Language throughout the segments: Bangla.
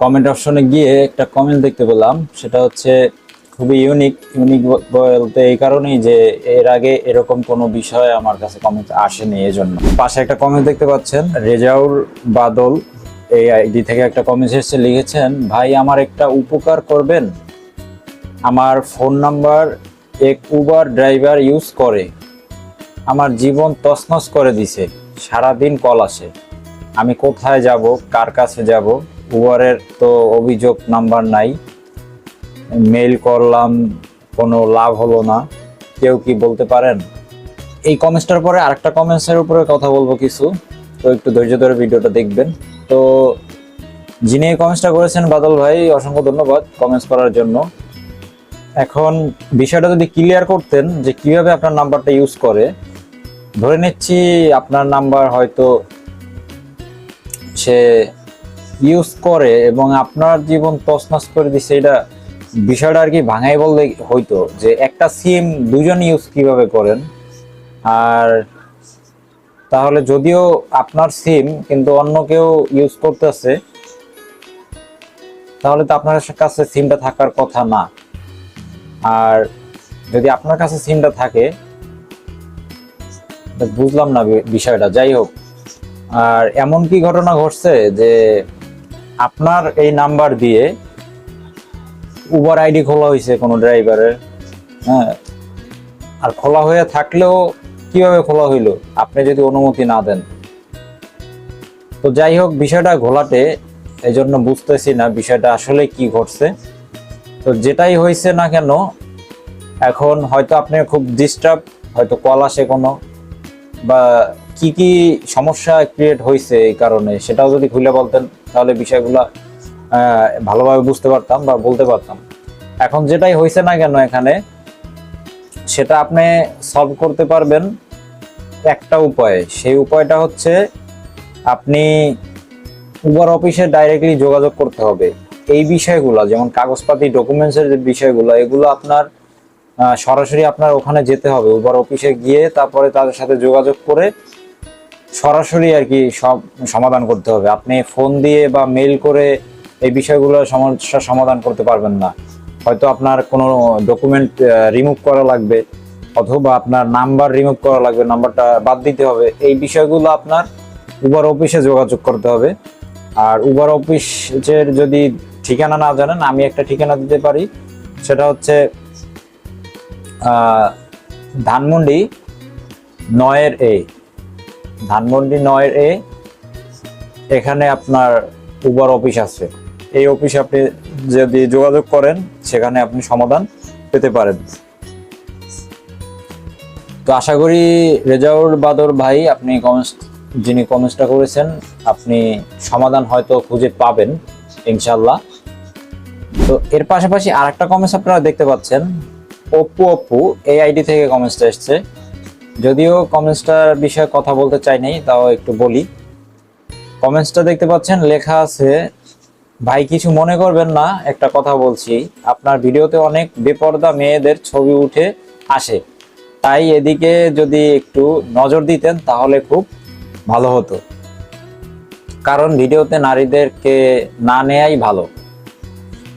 কমেন্ট অপশনে গিয়ে একটা কমেন্ট দেখতে পেলাম। সেটা হচ্ছে খুবই ইউনিক ইউনিক বলতে এই কারণেই যে এর আগে এরকম কোনো বিষয় আমার কাছে কমেন্ট আসেনি এই জন্য পাশে একটা কমেন্ট দেখতে পাচ্ছেন রেজাউল বাদল এই আইডি থেকে একটা কমেন্ট এসেছে, লিখেছেন, ভাই, আমার একটা উপকার করবেন? আমার ফোন নাম্বার এক উবার ড্রাইভার ইউজ করে। আমার জীবন তছনছ করে দিছে। সারাদিন কল আসে। আমি কোথায় যাব? কার কাছে যাব? উবারের তো অভিযোগ নাম্বার নাই। মেইল করলাম, কোনো লাভ হলো না। কেউ কি বলতে পারেন? এই কমেন্টসটার পরে আরেকটা কমেন্টসের উপরে কথা বলব কিছু। তো একটু ধৈর্য ধরে ভিডিওটা দেখবেন। তো যিনি এই কমেন্টসটা করেছেন বাদল ভাই, অসংখ্য ধন্যবাদ কমেন্টস করার জন্য। এখন বিষয়টা যদি ক্লিয়ার করতেন যে কীভাবে আপনার নাম্বারটা ইউজ করে, ধরে নিচ্ছি আপনার নাম্বার হয়তো সে ইউজ করে এবং আপনার জীবন তছনছ করে দিচ্ছে এটা বিষয়টা আর কি ভাঙাই বললে হইতো যে একটা সিম দুজন ইউজ কীভাবে করেন? আর তাহলে যদিও আপনার সিম কিন্তু অন্য কেউ ইউজ করতেছে, তাহলে তো আপনার কাছে সিমটা থাকার কথা না। আর যদি আপনার কাছে সিমটা থাকে, বুঝলাম না বিষয়টা, যাই হোক। আর এমন কি ঘটনা ঘটছে যে আপনার এই নাম্বার দিয়ে উবার আইডি খোলা হয়েছে কোনো ড্রাইভারের হ্যাঁ? আর খোলা হয়ে থাকলেও কীভাবে খোলা হইল? আপনি যদি অনুমতি না দেন। তো যাই হোক, বিষয়টা ঘোলাটে এই জন্য বুঝতেছি না বিষয়টা আসলে কি ঘটছে। তো যেটাই হয়েছে না কেন, এখন হয়তো আপনি খুব ডিস্টার্ব হয়তো কল আসে কোনো, বা কি কি সমস্যা ক্রিয়েট হয়েছে এই কারণে, সেটাও যদি খুলে বলতেন, তাহলে বিষয়গুলো ভালোভাবে বুঝতে পারতাম বা বলতে পারতাম। এখন যেটাই হয়েছে না কেন এখানে, সেটা আপনি সলভ করতে পারবেন একটা উপায়। সেই উপায়টা হচ্ছে, আপনি উবার অফিসে ডাইরেক্টলি যোগাযোগ করতে হবে। এই বিষয়গুলো, যেমন কাগজপাতি ডকুমেন্টসের যে বিষয়গুলো, এগুলো আপনার সরাসরি আপনার ওখানে যেতে হবে। উবার অফিসে গিয়ে তারপরে তাদের সাথে যোগাযোগ করে সরাসরি আর কি সব সমাধান করতে হবে। আপনি ফোন দিয়ে বা মেইল করে এই বিষয়গুলো সমস্যার সমাধান করতে পারবেন না। হয়তো আপনার কোনো ডকুমেন্ট রিমুভ করা লাগবে অথবা আপনার নাম্বার রিমুভ করা লাগবে নাম্বারটা বাদ দিতে হবে। এই বিষয়গুলো আপনার উবার অফিসে যোগাযোগ করতে হবে। আর উবার অফিসের যদি ঠিকানা না জানেন, আমি একটা ঠিকানা দিতে পারি। সেটা হচ্ছে ধানমন্ডি নয়ের এ। ধানমন্ডি নয় এ, এখানে আপনার উবার অফিস আছে। এই অফিসে আপনি যদি যোগাযোগ করেন, সেখানে আপনি সমাধান পেতে পারেন। তো আশা করি রেজাউল বাদর ভাই, আপনি কমেন্টস, যিনি কমেন্টসটা করেছেন, আপনি সমাধান হয়তো খুঁজে পাবেন ইনশাল্লাহ তো এর পাশাপাশি আর একটা কমেন্টস আপনারা দেখতে পাচ্ছেন, অপু অপু এই আইডি থেকে কমেন্টসটা এসছে। যদিও কমেন্টসটার বিষয়ে কথা বলতে চাই নাই, তাও একটু বলি। কমেন্টসটা দেখতে পাচ্ছেন, লেখা আছে, ভাই, কিছু মনে করবেন না, একটা কথা বলছি। আপনার ভিডিওতে অনেক বেপর্দা মেয়েদের ছবি উঠে আসে। তাই এদিকে যদি একটু নজর দিতেন, তাহলে খুব ভালো হতো। কারণ ভিডিওতে নারীদেরকে না নেয়াই ভালো।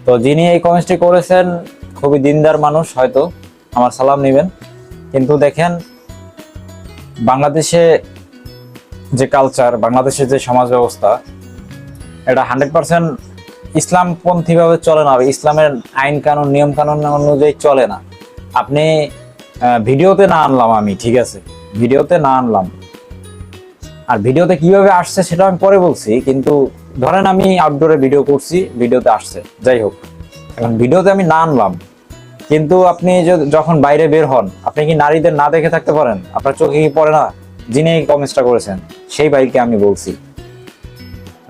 তো যিনি এই কমেন্টসটি করেছেন, খুবই দিনদার মানুষ হয়তো, আমার সালাম নেবেন। কিন্তু দেখেন বাংলাদেশে যে কালচার বাংলাদেশের যে সমাজ ব্যবস্থা, এটা হান্ড্রেড পার্সেন্ট ইসলামপন্থীভাবে চলে না, ইসলামের আইন কানুন, নিয়ম কানুন অনুযায়ী চলে না। আপনি ভিডিওতে না আনলাম আমি, ঠিক আছে? ভিডিওতে না আনলাম। আর ভিডিওতে কীভাবে আসছে সেটা আমি পরে বলছি, কিন্তু ধরেন আমি আউটডোরে ভিডিও করছি ভিডিওতে আসছে, যাই হোক। এখন ভিডিওতে আমি না আনলাম। কিন্তু আপনি যখন বাইরে বের হন, আপনি কি নারীদের না দেখে থাকতে পারেন? আপনার চোখে কি পড়ে না? যিনি এই কমেন্টসটা করেছেন, সেই ভাইকে আমি বলছি।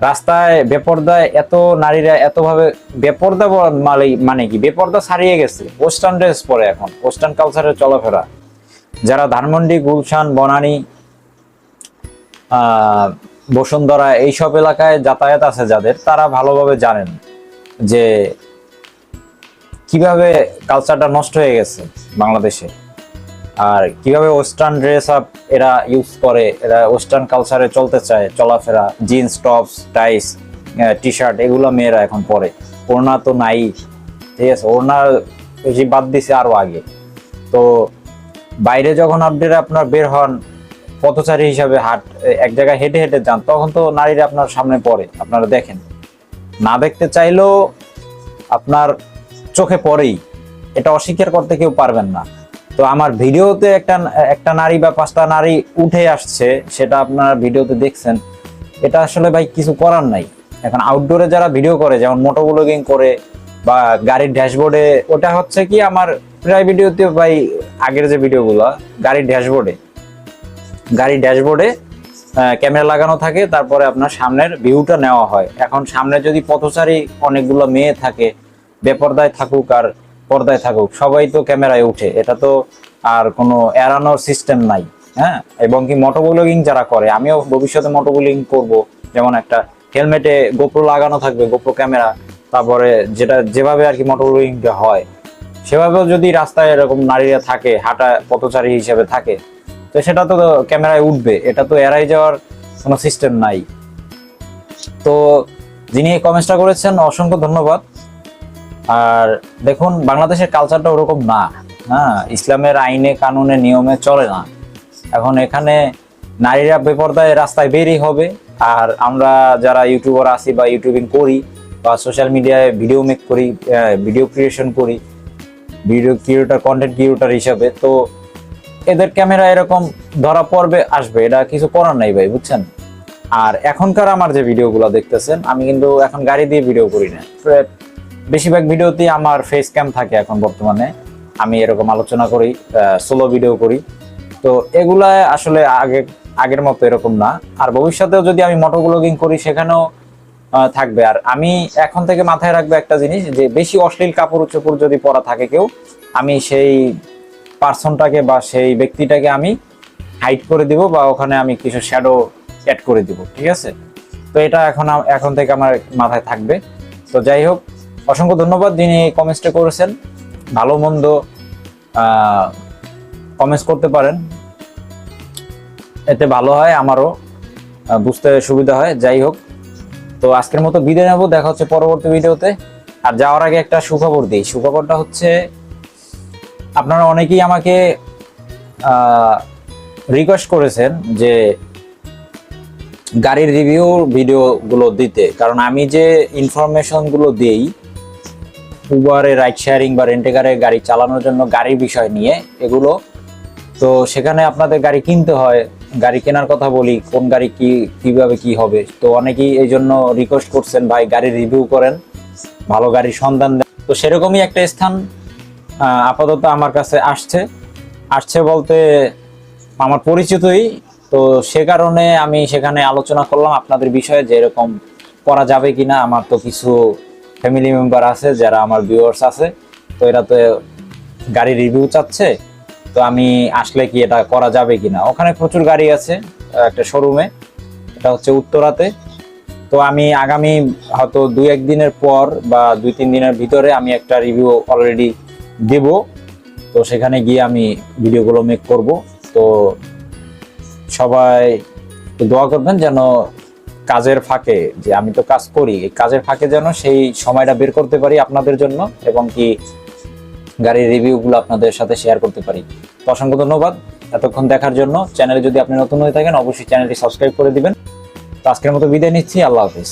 রাস্তায় বেপর্দায় এত নারীরা এতভাবে বেপর্দা মানে মানে কি? বেপর্দা ছাড়িয়ে গেছে। ওয়েস্টার্ন ড্রেস পরে এখন। ওয়েস্টার্ন কালচারের চলাফেরা। যারা ধানমন্ডি, গুলশান, বনানী বসুন্ধরা, এইসব এলাকায় যাতায়াত আছে যাদের, তারা ভালোভাবে জানেন যে কীভাবে কালচারটা নষ্ট হয়ে গেছে বাংলাদেশে? আর কীভাবে ওয়েস্টার্ন ড্রেস আপ এরা ইউজ করে, এরা ওয়েস্টার্ন কালচারে চলতে চায়, চলাফেরা jeans tops ties T shirt এগুলো মেয়েরা এখন পরে। ওড়না তো নাই, ঠিক আছে? ওড়না বেশি বাদ দিছে আরও আগে। তো বাইরে যখন আপনি আপনার বের হন, পথচারী হিসাবে হাট, এক জায়গায় হেঁটে হেঁটে যান, তখন তো নারীরা আপনার সামনে পড়ে, আপনারা দেখেন। না দেখতে চাইলেও আপনার চোখে পড়েই। এটা অস্বীকার করতে কেউ পারবেন না। তো আমার ভিডিওতে একটা একটা নারী বা পাঁচটা নারী উঠে আসছে, সেটা আপনারা ভিডিওতে দেখছেন। এটা আসলে ভাই কিছু করার নাই। এখন আউটডোরে যারা ভিডিও করে, যেমন মোটো ব্লগিং করে বা গাড়ির ড্যাশবোর্ডে ওটা হচ্ছে কি আমার প্রায় ভিডিওতে ভাই আগের যে ভিডিওগুলো গাড়ির ড্যাশবোর্ডে গাড়ির ড্যাশবোর্ডে ক্যামেরা লাগানো থাকে, তারপরে আপনার সামনের ভিউটা নেওয়া হয়। এখন সামনে যদি পথচারী অনেকগুলো মেয়ে থাকে বেপর্দায় থাকুক আর পর্দায় থাকুক, সবাই তো ক্যামেরায় উঠে। এটা তো আর কোনো এড়ানোর সিস্টেম নাই হ্যাঁ? এবং কি মোটো ব্লগিং যারা করে, আমিও ভবিষ্যতে মোটো ব্লগিং করব। যেমন একটা হেলমেটে গোপ্রো লাগানো থাকবে গোপ্রো ক্যামেরা, তারপরে যেটা, যেভাবে আর কি মোটো ব্লগিংটা হয়, সেভাবেও যদি রাস্তায় এরকম নারীরা থাকে, হাঁটা পথচারী হিসেবে থাকে, তো সেটা তো ক্যামেরায় উঠবে। এটা তো এড়াই যাওয়ার কোনো সিস্টেম নাই। তো যিনি এই কমেন্টসটা করেছেন, অসংখ্য ধন্যবাদ। আর দেখুন, বাংলাদেশের কালচারটা ওরকম না। হ্যাঁ ইসলামের আইনে, কানুনে, নিয়মে চলে না। এখন এখানে নারীরা বেপর্দায় রাস্তায় বেরই হবে। আর আমরা যারা ইউটিউবার আছি বা ইউটিউবিং করি বা সোশ্যাল মিডিয়ায় ভিডিও মেক করি ভিডিও ক্রিয়েশন করি ভিডিও ক্রিয়েটার কন্টেন্ট ক্রিয়েটার হিসাবে, তো এদের ক্যামেরা এরকম ধরা পড়বে, আসবে। এটা কিছু করার নাই ভাই, বুঝছেন? আর এখনকার আমার যে ভিডিওগুলো দেখতেছেন, আমি কিন্তু এখন গাড়ি দিয়ে ভিডিও করি না। বেশিরভাগ ভিডিওতেই আমার ফেস ক্যাম থাকে এখন বর্তমানে। আমি এরকম আলোচনা করি সোলো ভিডিও করি। তো এগুলা আসলে আগে, আগের মতো এরকম না। আর ভবিষ্যতেও যদি আমি মোটো ব্লগিং করি, সেখানেও থাকবে। আর আমি এখন থেকে মাথায় রাখব একটা জিনিস, যে বেশি অশ্লীল কাপড় চোপড় যদি পরা থাকে কেউ, আমি সেই পার্সনটাকে বা সেই ব্যক্তিটাকে আমি হাইট করে দিব বা ওখানে আমি কিছু শ্যাডো অ্যাড করে দিব, ঠিক আছে? তো এটা এখন এখন থেকে আমার মাথায় থাকবে। তো যাই হোক অসংখ্য ধন্যবাদ যিনি কমেন্টটা করেছেন। ভালো, মন্দ কমেন্টস করতে পারেন। এতে ভালো হয়, আমারও বুঝতে সুবিধা হয়। যাই হোক, তো আজকের মতো বিদায় নেব। দেখা হচ্ছে পরবর্তী ভিডিওতে। আর যাওয়ার আগে একটা সুখবর দিই। সুখবরটা হচ্ছে, আপনারা অনেকেই আমাকে রিকোয়েস্ট করেছেন যে গাড়ির রিভিউ ভিডিওগুলো দিতে। কারণ আমি যে ইনফরমেশনগুলো দেই উবারে রাইড শেয়ারিং বা রেন্টেকারে গাড়ি চালানোর জন্য গাড়ির বিষয় নিয়ে এগুলো। তো সেখানে আপনাদের গাড়ি কিনতে হয়, গাড়ি কেনার কথা বলি, কোন গাড়ি কি, কীভাবে কি হবে। তো অনেকেই এই জন্য রিকোয়েস্ট করছেন, ভাই, গাড়ি রিভিউ করেন, ভালো গাড়ির সন্ধান দেন। তো সেরকমই একটা স্থান আপাতত আমার কাছে আসছে। আসছে বলতে আমার পরিচিতই, তো সে কারণে আমি সেখানে আলোচনা করলাম আপনাদের বিষয়ে যে এরকম করা যাবে কিনা। আমার তো কিছু ফ্যামিলি মেম্বার আছে, যারা আমার ভিউয়ার্স আছে, তো এরা তো গাড়ি রিভিউ চাচ্ছে, তো আমি আসলে কি এটা করা যাবে কি না ওখানে প্রচুর গাড়ি আছে, একটা শোরুমে এটা হচ্ছে উত্তরাতে। তো আমি আগামী হয়তো দুই একদিনের পর বা দুই তিন দিনের ভিতরে আমি একটা রিভিউ অলরেডি দেব। তো সেখানে গিয়ে আমি ভিডিওগুলো মেক করব। তো সবাই দোয়া করবেন যেন কাজের ফাঁকে, যে আমি তো কাজ করি, এই কাজের ফাঁকে যেন সেই সময়টা বের করতে পারি আপনাদের জন্য এবং কি গাড়ির রিভিউগুলো আপনাদের সাথে শেয়ার করতে পারি। তো অসংখ্য ধন্যবাদ এতক্ষণ দেখার জন্য। চ্যানেলে যদি আপনি নতুন হয়ে থাকেন, অবশ্যই চ্যানেলটি সাবস্ক্রাইব করে দিবেন। তো আজকের মতো বিদায় নিচ্ছি, আল্লাহ হাফিজ।